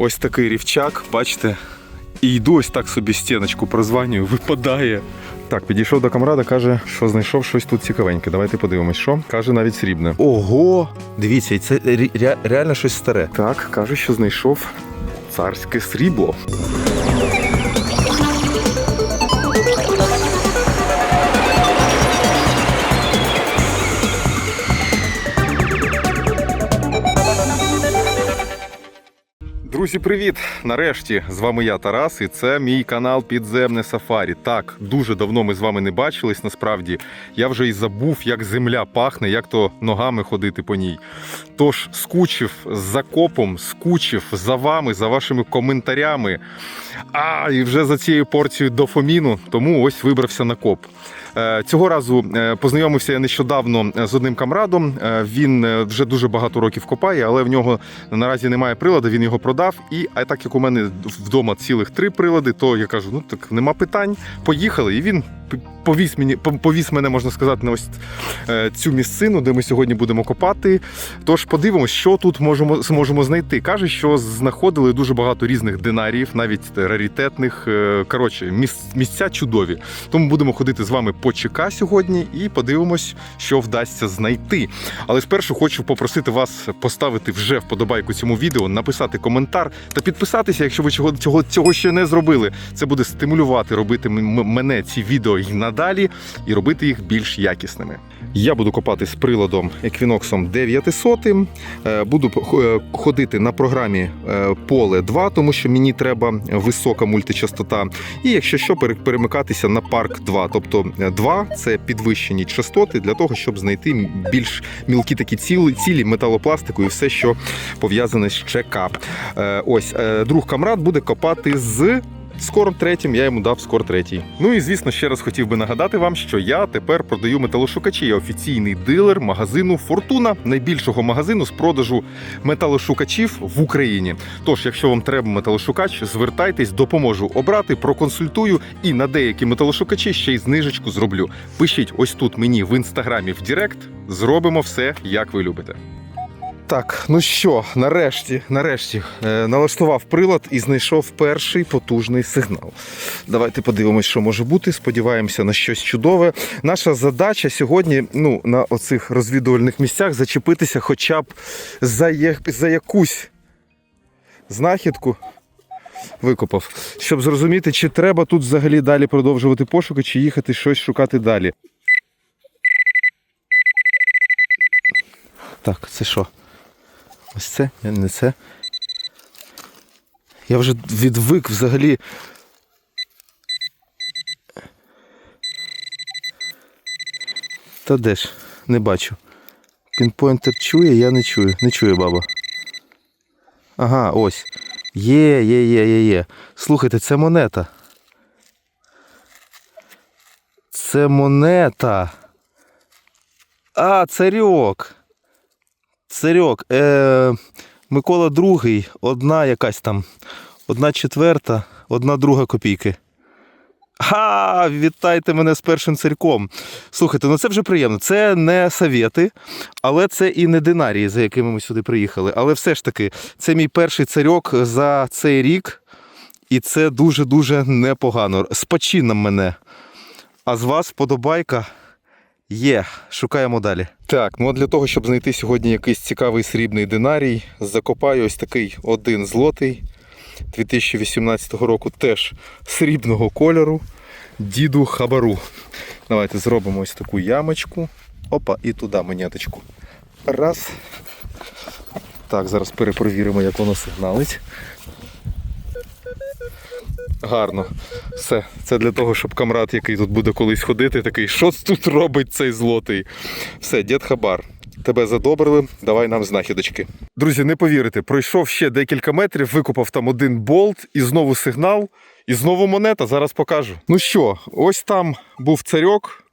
Ось такий рівчак, бачите? І йду ось так собі стіночку прозванюю, випадає. Так, підійшов до камрада, каже, що знайшов щось тут цікавеньке. Давайте подивимось, що. Каже, навіть срібне. Ого! Дивіться, це ре реально щось старе. Так, каже, що знайшов царське срібло. Друзі, привіт! Нарешті з вами я, Тарас, і це мій канал Підземне Сафарі. Так, дуже давно ми з вами не бачились. Насправді я вже і забув, як земля пахне, як то ногами ходити по ній. Тож скучив з закопом, скучив за вами, за вашими коментарями. А і вже за цією порцією дофаміну, тому ось вибрався на коп. Е, Цього разу е, познайомився я нещодавно з одним камрадом. Е, Він е, вже дуже багато років копає, але в нього наразі немає приладу, він його продав. І а так як у мене вдома цілих три прилади, то я кажу: ну так нема питань, поїхали. І він повіз мені, повіз мене, можна сказати, на ось е, цю місцину, де ми сьогодні будемо копати. Тож подивимось, що тут можемо зможемо знайти. Каже, що знаходили дуже багато різних динаріїв, навіть раритетних. Е, Коротше, місця чудові. Тому будемо ходити з вами по ЧК сьогодні і подивимось, що вдасться знайти. Але спершу хочу попросити вас поставити вже вподобайку цьому відео, написати коментар та підписатися, якщо ви цього, цього, цього ще не зробили. Це буде стимулювати робити мене ці відео і надалі, і робити їх більш якісними. Я буду копати з приладом Equinox 900. Е, Буду е, ходити на програмі поле 2, тому що мені треба висока мультичастота. І якщо що, пере- перемикатися на парк 2. Тобто 2 це підвищені частоти для того, щоб знайти більш мілкі такі цілі, цілі металопластику і все, що пов'язане з ЧК. Е, Ось е, друг камрад буде копати з. Скором третім я йому дав скор третій. Ну і звісно, ще раз хотів би нагадати вам, що я тепер продаю металошукачі. Я офіційний дилер магазину Фортуна, найбільшого магазину з продажу металошукачів в Україні. Тож, якщо вам треба металошукач, звертайтесь, допоможу обрати, проконсультую і на деякі металошукачі ще й знижечку зроблю. Пишіть ось тут мені в інстаграмі в Директ. Зробимо все, як ви любите. Так, ну що, нарешті, нарешті е, налаштував прилад і знайшов перший потужний сигнал. Давайте подивимось, що може бути. Сподіваємося на щось чудове. Наша задача сьогодні, ну, на оцих розвідувальних місцях зачепитися хоча б за, я- за якусь знахідку. Викопав, щоб зрозуміти, чи треба тут взагалі далі продовжувати пошуки, чи їхати щось шукати далі. Так, це що? Ось це, не це. Я вже відвик взагалі. Та де ж? Не бачу. Пінпойнтер чує, я не чую. Не чує баба. Ага, ось. Є, є, є, є, є. Слухайте, це монета. Це монета. А, царьок. Царьок. Е, Микола другий, одна якась там, одна четверта, одна друга копійки. Ха! Вітайте мене з першим царьком. Слухайте, ну це вже приємно. Це не совєти, але це і не динарії, за якими ми сюди приїхали. Але все ж таки, це мій перший царьок за цей рік, і це дуже-дуже непогано. З почином мене. А з вас вподобайка. Є, шукаємо далі. Так, ну а для того, щоб знайти сьогодні якийсь цікавий срібний динарій, закопаю ось такий один злотий 2018 року, теж срібного кольору, діду хабару. Давайте зробимо ось таку ямочку. Опа, і туди монеточку. Раз. Так, зараз перепровіримо, як воно сигналить. Гарно. Все. Це для того, щоб камрад, який тут буде колись ходити, такий, що тут робить цей злотий? Все, дід Хабар. Тебе задобрили, давай нам знахідочки. Друзі, не повірите, пройшов ще декілька метрів, викопав там один болт і знову сигнал, і знову монета. Зараз покажу. Ну що, ось там був царьок,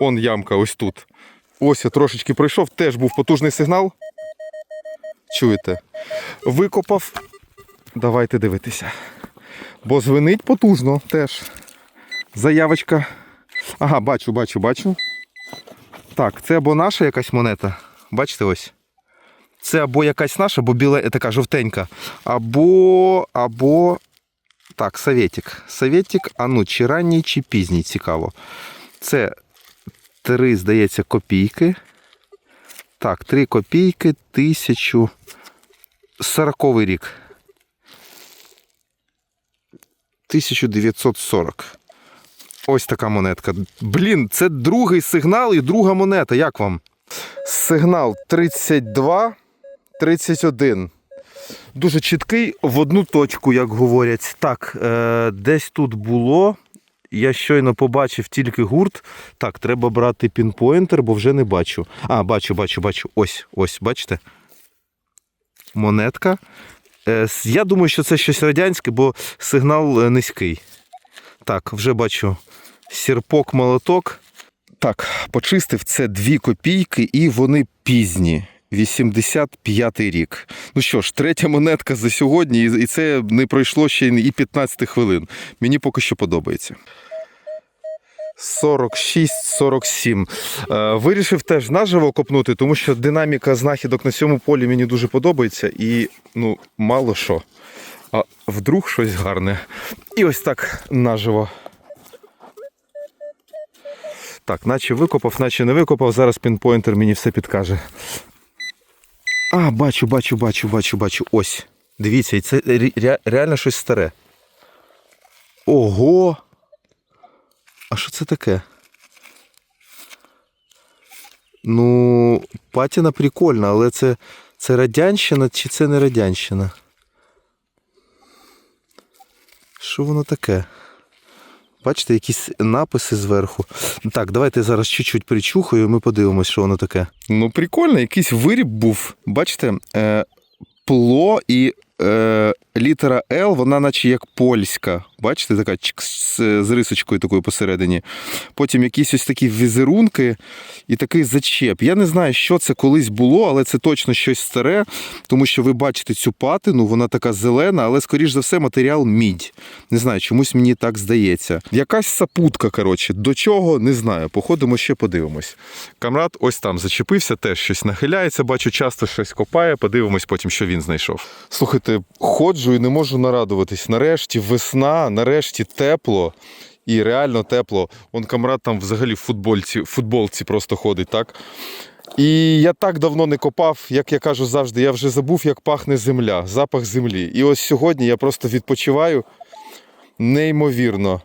он ямка, ось тут. Ось я трошечки пройшов, теж був потужний сигнал. Чуєте? Викопав. Давайте дивитися. Бо звенить потужно теж. Заявочка. Ага, бачу, бачу, бачу. Так, це або наша якась монета. Бачите ось. Це або якась наша, або біле, е, така жовтенька, або. або. Так, советик. Советик, а ну, чи ранній, чи пізній, цікаво. Це три, здається, копійки. Так, три копійки, тисячу. Сороковий рік. 1940. Ось така монетка. Блін, це другий сигнал і друга монета. Як вам? Сигнал 32, 31. Дуже чіткий в одну точку, як говорять. Так, е, десь тут було. Я щойно побачив тільки гурт. Так, треба брати пінпоінтер, бо вже не бачу. А, бачу, бачу, бачу. Ось, ось, бачите? Монетка. Е, я думаю, що це щось радянське, бо сигнал е, низький. Так, вже бачу сірпок, молоток. Так, почистив це дві копійки, і вони пізні. 85-й рік. Ну що ж, третя монетка за сьогодні, і це не пройшло ще і 15 хвилин. Мені поки що подобається. 46-47. Е, Вирішив теж наживо копнути, тому що динаміка знахідок на цьому полі мені дуже подобається і ну, мало що. А вдруг щось гарне. І ось так наживо. Так, наче викопав, наче не викопав. Зараз пінпойнтер мені все підкаже. А, бачу, бачу, бачу, бачу, бачу. Ось. Дивіться, і це ре- ре- реально щось старе. Ого! А що це таке? Ну, патіна прикольна, але це, це радянщина чи це не радянщина? Що воно таке? Бачите, якісь написи зверху. Так, давайте зараз чуть-чуть причухаю, і ми подивимось, що воно таке. Ну, прикольно, якийсь виріб був. Бачите, е, пло і е, літера Л, вона наче як польська. Бачите, така з рисочкою такою посередині. Потім якісь ось такі візерунки і такий зачеп. Я не знаю, що це колись було, але це точно щось старе, тому що ви бачите цю патину, вона така зелена, але, скоріш за все, матеріал мідь. Не знаю, чомусь мені так здається. Якась сапутка, коротше, до чого не знаю. Походимо ще подивимось. Камрад ось там зачепився, теж щось нахиляється, бачу, часто щось копає. Подивимось потім, що він знайшов. Слухайте, ходжу і не можу нарадуватись. Нарешті весна, нарешті тепло. І реально тепло. Он камрад там взагалі в футбольці, футболці просто ходить, так? І я так давно не копав, як я кажу завжди, я вже забув, як пахне земля, запах землі. І ось сьогодні я просто відпочиваю неймовірно.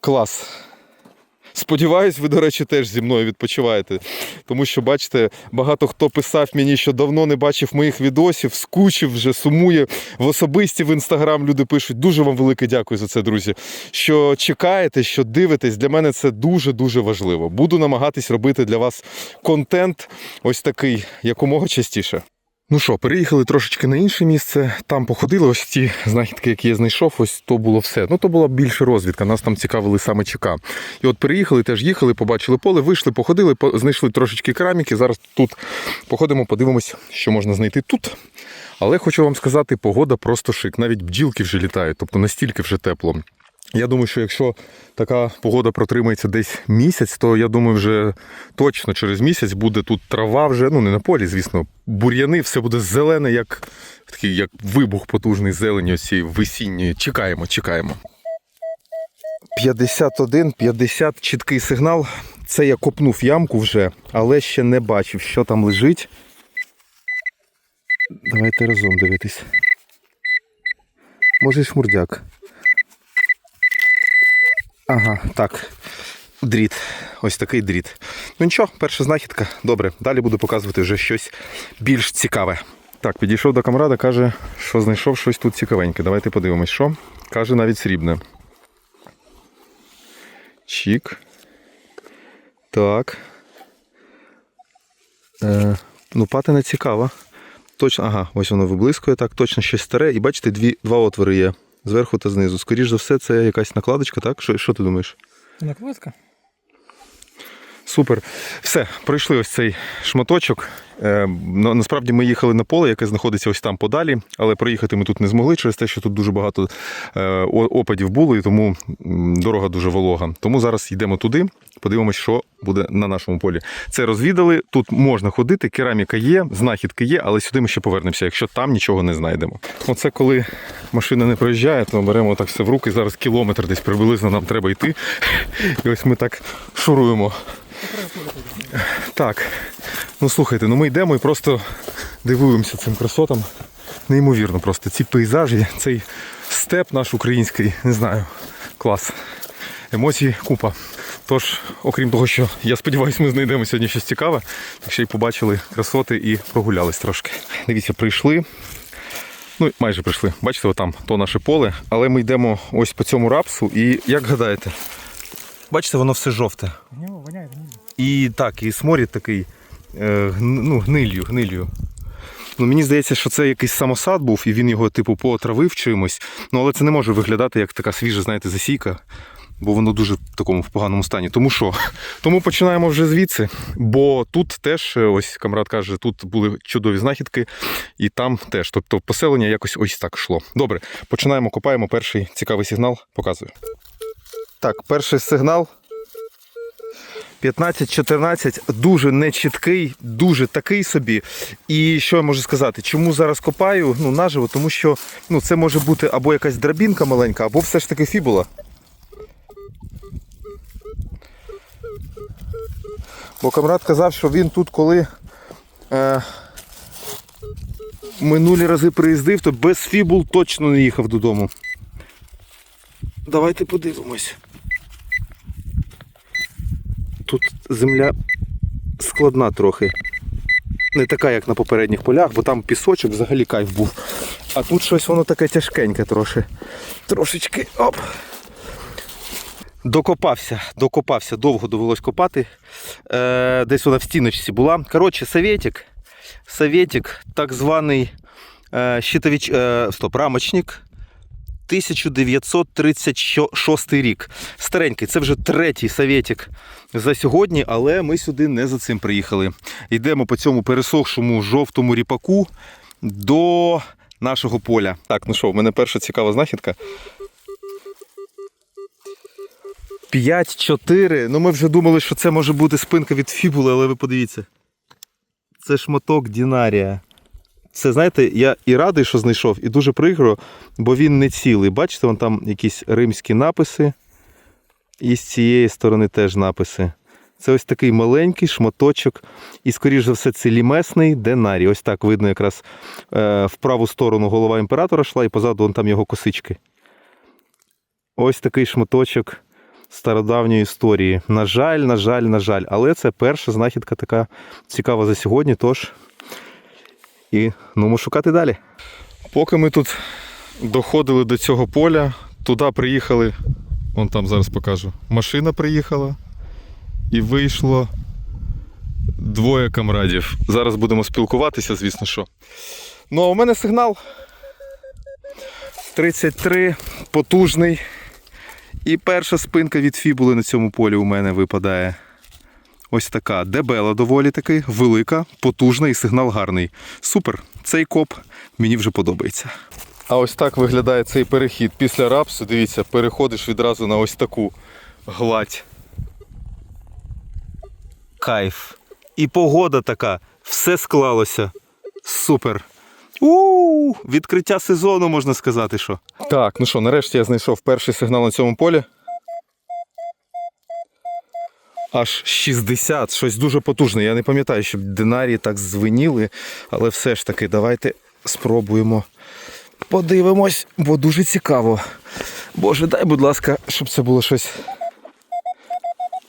Клас. Сподіваюсь, ви, до речі, теж зі мною відпочиваєте. Тому що, бачите, багато хто писав мені, що давно не бачив моїх відосів, скучив вже, сумує. В особисті в інстаграм люди пишуть. Дуже вам велике дякую за це, друзі. Що чекаєте, що дивитесь. Для мене це дуже-дуже важливо. Буду намагатись робити для вас контент ось такий якомога частіше. Ну що, переїхали трошечки на інше місце. Там походили ось ті знахідки, які я знайшов. Ось то було все. Ну то була більше розвідка. Нас там цікавили саме ЧК. І от переїхали, теж їхали, побачили поле, вийшли, походили, по- знайшли трошечки кераміки. Зараз тут походимо, подивимось, що можна знайти тут. Але хочу вам сказати, погода просто шик. Навіть бджілки вже літають, тобто настільки вже тепло. Я думаю, що якщо така погода протримається десь місяць, то я думаю, вже точно через місяць буде тут трава вже, ну не на полі, звісно, бур'яни, все буде зелене, як такий як вибух потужний зелені, цієї весінньої. Чекаємо, чекаємо. 51, 50, чіткий сигнал. Це я копнув ямку вже, але ще не бачив, що там лежить. Давайте разом дивитись. Може, шмурдяк. Ага, так. Дріт. Ось такий дріт. Ну нічого, перша знахідка. Добре, далі буду показувати вже щось більш цікаве. Так, підійшов до камрада, каже, що знайшов щось тут цікавеньке. Давайте подивимось, що. Каже, навіть срібне. Чік. Так. Е, ну, патина цікава. Точно, ага, ось воно виблискує, так, точно щось старе. І бачите, дві, два отвори є. Зверху та знизу. Скоріш за все, це якась накладочка, так? Що, що ти думаєш? Накладка? Супер. Все, пройшли ось цей шматочок. Е, насправді ми їхали на поле, яке знаходиться ось там подалі, але проїхати ми тут не змогли через те, що тут дуже багато е, опадів було, і тому дорога дуже волога. Тому зараз йдемо туди, подивимося, що буде на нашому полі. Це розвідали. Тут можна ходити, кераміка є, знахідки є, але сюди ми ще повернемося, якщо там нічого не знайдемо. Оце коли машина не проїжджає, то беремо так все в руки. Зараз кілометр десь приблизно нам треба йти. І ось ми так шуруємо. Так, ну слухайте, ну ми йдемо і просто дивуємося цим красотам. Неймовірно просто. Ці пейзажі, цей степ наш український, не знаю, клас. Емоцій купа. Тож, окрім того, що я сподіваюся, ми знайдемо сьогодні щось цікаве, так ще й побачили красоти і прогулялись трошки. Дивіться, прийшли. Ну, майже прийшли. Бачите, отам то наше поле, але ми йдемо ось по цьому рапсу, і як гадаєте, бачите, воно все жовте. Нього воняє гниль. І так, і сморід такий е, ну, гнилью, гнилью. Ну, мені здається, що це якийсь самосад був, і він його, типу, потравив чимось. Ну, але це не може виглядати як така свіжа, знаєте, засійка, бо воно дуже в такому в поганому стані. Тому що? Тому починаємо вже звідси. Бо тут теж, е, ось камрад каже, тут були чудові знахідки, і там теж. Тобто поселення якось ось так йшло. Добре, починаємо, копаємо. Перший цікавий сигнал, показую. Так, перший сигнал 15-14 дуже нечіткий, дуже такий собі. І що я можу сказати? Чому зараз копаю ну, наживо? Тому що ну, це може бути або якась драбінка маленька, або все ж таки фібула. Бо камрад казав, що він тут, коли е, минулі рази приїздив, то без фібул точно не їхав додому. Давайте подивимось. Тут земля складна трохи. Не така, як на попередніх полях, бо там пісочок взагалі кайф був. А тут щось воно таке тяжкеньке трошки. Трошечки. Оп. Докопався, докопався, довго довелось копати. Е, десь вона в стіночці була. Коротше, советик. Советик, так званий е, щитович, е, стоп, рамочник. 1936 рік. Старенький, це вже третій советик за сьогодні, але ми сюди не за цим приїхали. Йдемо по цьому пересохшому жовтому ріпаку до нашого поля. Так, ну що, в мене перша цікава знахідка. 5-4. Ну ми вже думали, що це може бути спинка від фібули, але ви подивіться. Це шматок Дінарія. Це, знаєте, я і радий, що знайшов, і дуже прикро, бо він не цілий. Бачите, вон там якісь римські написи. І з цієї сторони теж написи. Це ось такий маленький шматочок. І, скоріш за все, це лімесний динарій. Ось так видно, якраз е, в праву сторону голова імператора йшла, і позаду вон там його косички. Ось такий шматочок стародавньої історії. На жаль, на жаль, на жаль. Але це перша знахідка така цікава за сьогодні. Тож і ну, шукати далі. Поки ми тут доходили до цього поля, туди приїхали, вон там зараз покажу. Машина приїхала і вийшло двоє камрадів. Зараз будемо спілкуватися, звісно що. Ну, а у мене сигнал 33, потужний. І перша спинка від фібули на цьому полі у мене випадає. Ось така дебела доволі таки, велика, потужна і сигнал гарний. Супер! Цей коп мені вже подобається. А ось так виглядає цей перехід. Після рапсу, дивіться, переходиш відразу на ось таку гладь. Кайф. І погода така, все склалося. Супер. у Відкриття сезону, можна сказати, що. Так, ну що, нарешті я знайшов перший сигнал на цьому полі. Аж 60, щось дуже потужне. Я не пам'ятаю, щоб динарії так звеніли, але все ж таки, давайте спробуємо. Подивимось, бо дуже цікаво. Боже, дай, будь ласка, щоб це було щось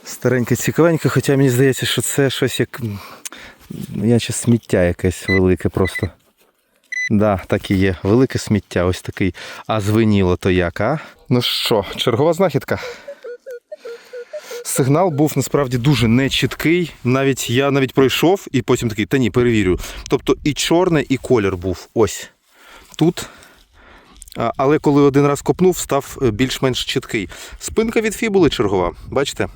стареньке, цікавеньке, хоча мені здається, що це щось як. Я ще сміття якесь велике просто. Да, так і є. Велике сміття, ось такий. А звеніло то як, а? Ну що, чергова знахідка. Сигнал був насправді дуже нечіткий. Навіть я навіть пройшов і потім такий, та ні, перевірю. Тобто і чорне, і колір був. Ось тут. Але коли один раз копнув, став е, більш-менш чіткий. Спинка від фібули чергова. Бачите?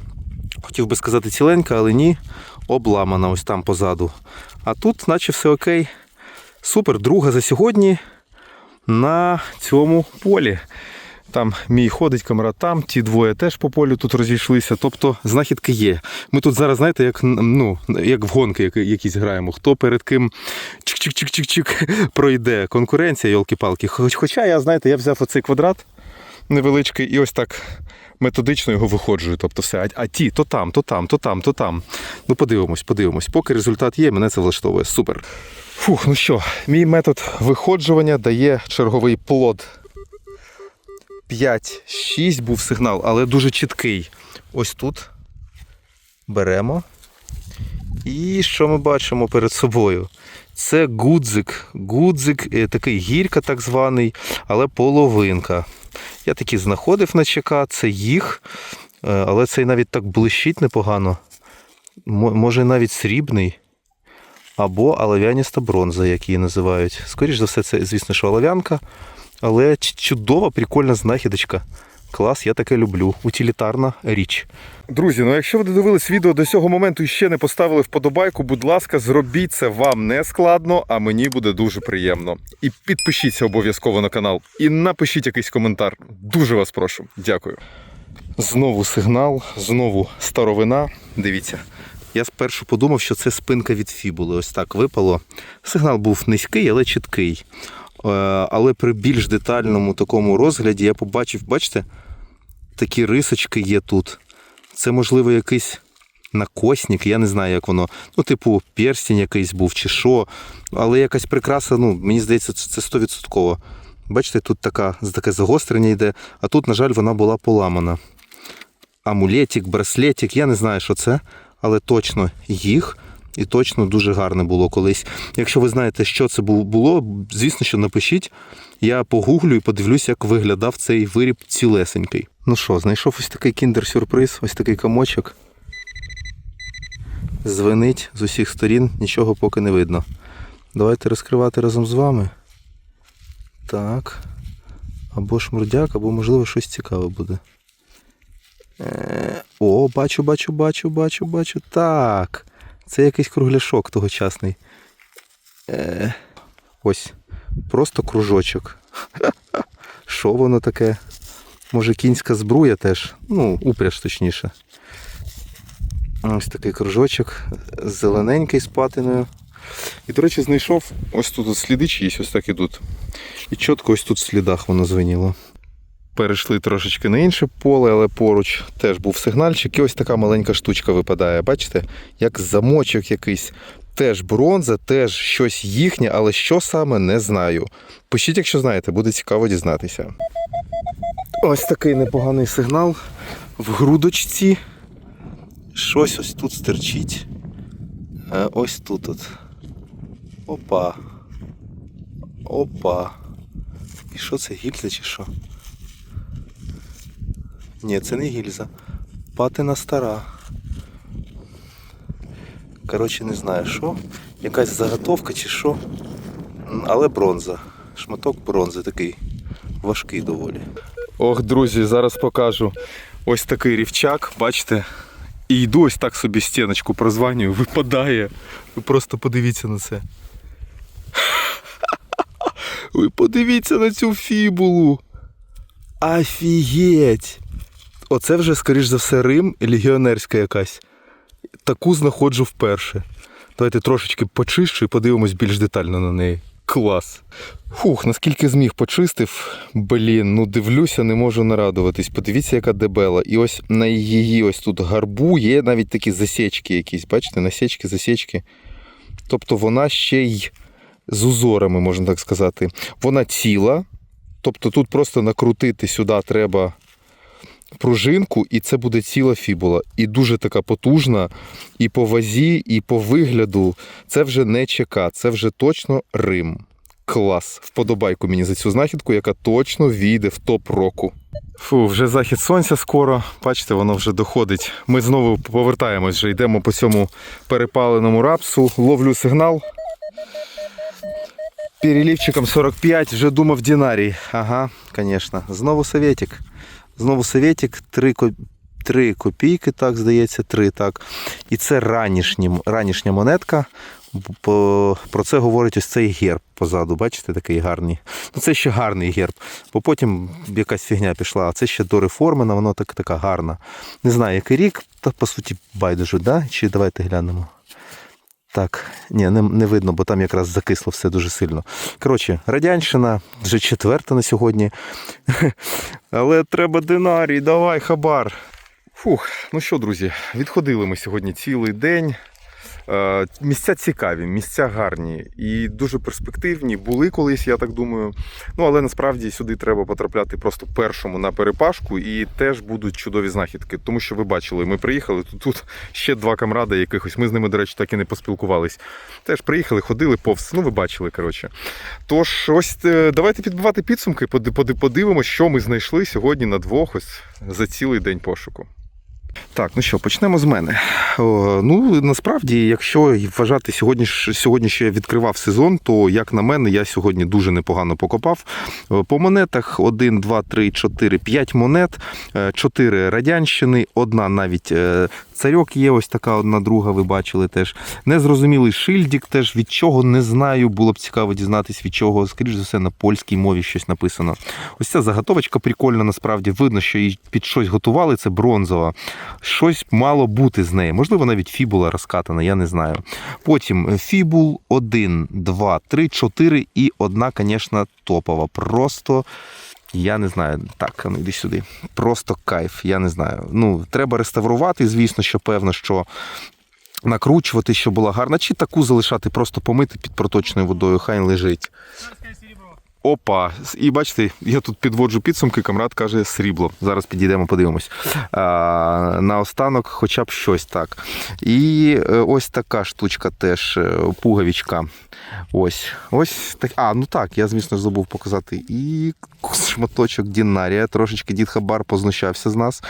Хотів би сказати ціленька, але ні, обламана ось там позаду. А тут, наче все окей. Супер, друга за сьогодні на цьому полі. Там мій ходить камера там, ті двоє теж по полю тут розійшлися. Тобто знахідки є. Ми тут зараз, знаєте, як, ну, як в гонки якісь граємо. Хто перед ким чик-чик-чик-чик-чик пройде. Конкуренція, йолки-палки. Хоч, хоча я, знаєте, я взяв оцей квадрат невеличкий і ось так методично його виходжую. Тобто все. А, а ті то там, то там, то там, то там. Ну, подивимось, подивимось. Поки результат є, мене це влаштовує. Супер. Фух, ну що, мій метод виходжування дає черговий плод. 5-6 був сигнал, але дуже чіткий. Ось тут беремо. І що ми бачимо перед собою? Це гудзик. Гудзик, е, такий гірка, так званий, але половинка. Я такі знаходив на ЧК, це їх, е, але цей навіть так блищить непогано. Мо- Може навіть срібний. Або олов'яніста бронза, як її називають. Скоріше за все, це, звісно, що олов'янка. Але чудова, прикольна знахідочка. Клас, я таке люблю. Утилітарна річ. Друзі, ну якщо ви додивились відео до цього моменту і ще не поставили вподобайку, будь ласка, зробіть це вам не складно, а мені буде дуже приємно. І підпишіться обов'язково на канал. І напишіть якийсь коментар. Дуже вас прошу. Дякую. Знову сигнал, знову старовина. Дивіться. Я спершу подумав, що це спинка від фібули. Ось так випало. Сигнал був низький, але чіткий. Е, Але при більш детальному такому розгляді я побачив, бачите, такі рисочки є тут. Це, можливо, якийсь накосник, я не знаю, як воно. Ну, типу, перстень якийсь був чи що. Але якась прикраса, ну, мені здається, це це 100%. Бачите, тут така, таке загострення йде, а тут, на жаль, вона була поламана. Амулетик, браслетик, я не знаю, що це, але точно їх. І точно дуже гарне було колись. Якщо ви знаєте, що це було, звісно, що напишіть. Я погуглю і подивлюсь, як виглядав цей виріб цілесенький. Ну що, знайшов ось такий кіндер-сюрприз, ось такий комочок. Звенить з усіх сторін, нічого поки не видно. Давайте розкривати разом з вами. Так. Або шмурдяк, або, можливо, щось цікаве буде. Е, О, бачу, бачу, бачу, бачу, бачу. Так. Це якийсь кругляшок тогочасний. Е, ось. Просто кружочок. Що воно таке? Може кінська збруя теж? Ну, упряж точніше. Ось такий кружочок, зелененький з патиною. І, до речі, знайшов ось тут сліди чиїсь ось так ідуть. І чітко ось тут в слідах воно звеніло. Перейшли трошечки на інше поле, але поруч теж був сигнальчик, і ось така маленька штучка випадає. Бачите, як замочок якийсь. Теж бронза, теж щось їхнє, але що саме не знаю. Пишіть, якщо знаєте, буде цікаво дізнатися. Ось такий непоганий сигнал в грудочці. Щось ось тут стерчить. Ось тут. от. Опа. Опа. І що це гільза чи що? Ні, це не гільза. Патина стара. Коротше, не знаю що. Якась заготовка чи що. Але бронза. Шматок бронзи такий важкий доволі. Ох, друзі, зараз покажу. Ось такий рівчак, бачите? І йду ось так собі стіночку прозванюю, випадає. Ви просто подивіться на це. Ви подивіться на цю фібулу. Офігеть! Оце вже, скоріш за все, Рим легіонерська якась. Таку знаходжу вперше. Давайте трошечки почищу і подивимось більш детально на неї. Клас. Фух, наскільки зміг почистив. Блін, ну дивлюся, не можу нарадуватись. Подивіться, яка дебела. І ось на її ось тут гарбу є навіть такі засічки якісь. Бачите, насічки, засічки. Тобто вона ще й з узорами, можна так сказати. Вона ціла. Тобто тут просто накрутити сюди треба пружинку, і це буде ціла фібула. І дуже така потужна, і по вазі, і по вигляду. Це вже не ЧК, це вже точно Рим. Клас. Вподобайку мені за цю знахідку, яка точно війде в топ року. Фу, вже захід сонця скоро. Бачите, воно вже доходить. Ми знову повертаємось, вже йдемо по цьому перепаленому рапсу. Ловлю сигнал. Перелівчиком 45, вже думав динарій. Ага, звісно. Знову советик. Знову советик, 3, ко- 3 копійки, так здається, 3, так. І це ранішні, ранішня монетка. Про це говорить ось цей герб позаду. Бачите, такий гарний. Ну, це ще гарний герб. Бо потім якась фігня пішла, а це ще до реформена, воно так, така гарна. Не знаю, який рік, та по суті байдуже, да? чи давайте глянемо. Так, ні, не, не видно, бо там якраз закисло все дуже сильно. Коротше, радянщина вже четверта на сьогодні. Але треба динарій, давай хабар. Фух, ну що, друзі, відходили ми сьогодні цілий день. Е, Місця цікаві, місця гарні і дуже перспективні. Були колись, я так думаю. Ну але насправді сюди треба потрапляти просто першому на перепашку, і теж будуть чудові знахідки. Тому що ви бачили, ми приїхали тут, тут ще два камради якихось. Ми з ними, до речі, так і не поспілкувались. Теж приїхали, ходили повз. Ну, ви бачили, коротше. Тож, ось е, давайте підбивати підсумки, поди- поди- подивимося, що ми знайшли сьогодні на двох ось за цілий день пошуку. Так, ну що, почнемо з мене. О, ну, насправді, якщо вважати сьогодні, сьогодні, що я відкривав сезон, то, як на мене, я сьогодні дуже непогано покопав. Е, По монетах 1, 2, 3, 4, 5 монет, 4 радянщини, одна навіть е, царьок є, ось така одна друга, ви бачили теж. Незрозумілий шильдік теж від чого не знаю. Було б цікаво дізнатись, від чого, скоріш за все, на польській мові щось написано. Ось ця заготовочка прикольна, насправді видно, що її під щось готували. Це бронзова. Щось мало бути з неї. Можливо, навіть фібула розкатана, я не знаю. Потім фібул 1, 2, 3, 4 і одна, звісно, топова. Просто. Я не знаю, так, ну йди сюди. Просто кайф, я не знаю. Ну, треба реставрувати, звісно, що певно, що накручувати, щоб була гарна, чи таку залишати, просто помити під проточною водою, хай лежить. Опа, і бачите, я тут підводжу підсумки, камрад каже срібло. Зараз підійдемо, подивимось. Наостанок, хоча б щось так. І е, ось така штучка теж, е, пуговичка. Ось, ось так. А, ну так, я, звісно забув показати. І шматочок Дінарія. Трошечки дід Хабар познущався з нас.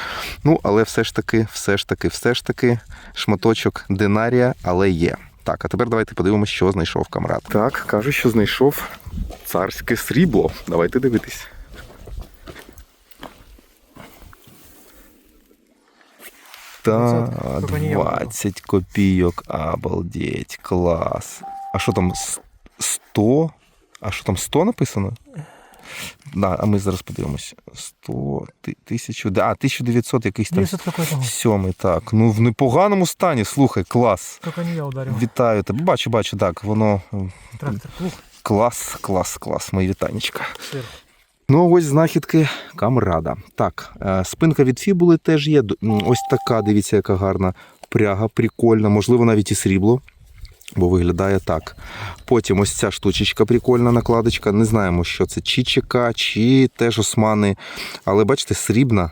Ну, але все ж таки, все ж таки, все ж таки, шматочок Динарія, але є. Так, а тепер давайте подивимося, що знайшов камрад. Так, каже, що знайшов царське срібло. Давайте дивитись. Та, Сколько не ел 20 копійок, обалдеть, клас. А що там, 100? А що там, 100 написано? Да, а ми зараз подивимось. 100, ти- 1000, да, а 1900 якийсь там 900 сьомий, так. Ну, в непоганому стані, слухай, клас. Только не я ударил. Вітаю тебе. Бачу, бачу, так, воно Трактор, плуг, клас, клас, клас, мої вітанечка. сыр. Ну, ось знахідки камрада. Так, е, спинка від фібули теж є. Ось така, дивіться, яка гарна пряга, прикольна, можливо, навіть і срібло. Бо виглядає так. Потім ось ця штучечка, прикольна накладочка. Не знаємо, що це, чи ЧК, чи теж османи. Але бачите, срібна.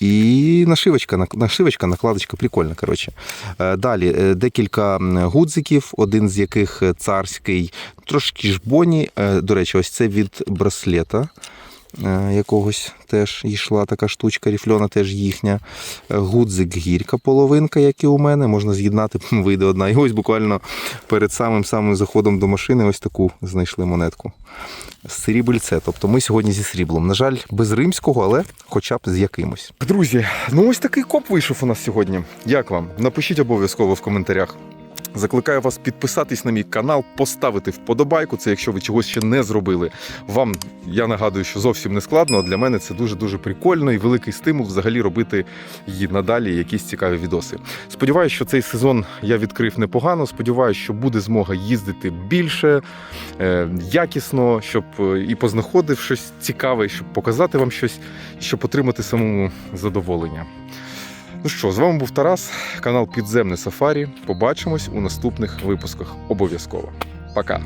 І нашивочка, нашивочка, накладочка прикольна. Коротше. Е, Далі е, декілька гудзиків, один з яких е, царський, трошки жбоні. До речі, ось це від браслета. Е, Якогось теж йшла така штучка, ріфльона теж їхня. Е, Гудзик гірка половинка, як і у мене. Можна з'єднати, вийде одна. І ось буквально перед самим самим заходом до машини ось таку знайшли монетку. Срібельце. Тобто ми сьогодні зі сріблом. На жаль, без римського, але хоча б з якимось. Друзі, ну ось такий коп вийшов у нас сьогодні. Як вам? Напишіть обов'язково в коментарях. Закликаю вас підписатись на мій канал, поставити вподобайку. Це якщо ви чогось ще не зробили. Вам я нагадую, що зовсім не складно. а Для мене це дуже дуже прикольно і великий стимул взагалі робити і надалі якісь цікаві відоси. Сподіваюсь, що цей сезон я відкрив непогано. Сподіваюсь, що буде змога їздити більше, е, якісно, щоб е, і познаходив щось цікаве, щоб показати вам щось, щоб отримати самому задоволення. Ну що, з вами був Тарас, канал Підземне Сафарі. Побачимось у наступних випусках. Обов'язково. Пока.